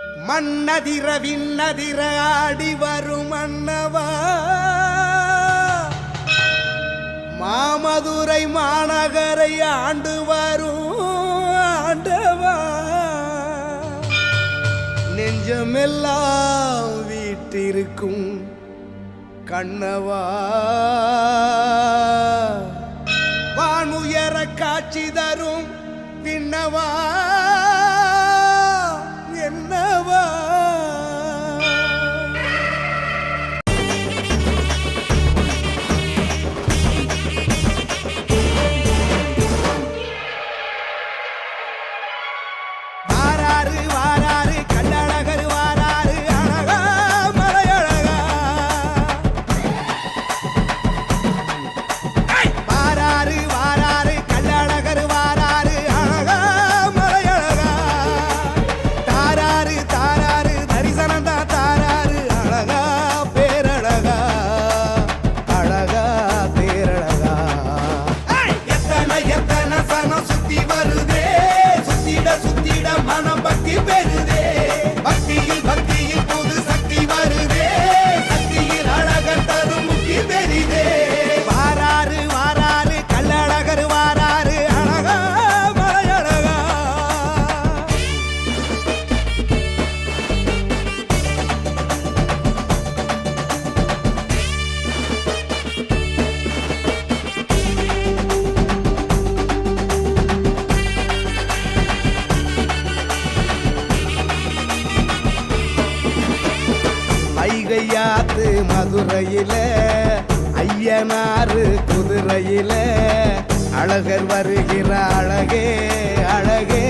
மன்னதிர விண்ணதிர ஆடி வரும் மன்னவா மாமதுரை மாநகரை ஆண்டு வரும் ஆண்டவா. நெஞ்சமெல்லாம் வீட்டிருக்கும் கண்ணவா. வானுயர காட்சி தரும் விண்ணவா. கங்கையாத்து மதுரையில ஐயனாறு குதிரையில. அழகர் வருகிற அழகே அழகே.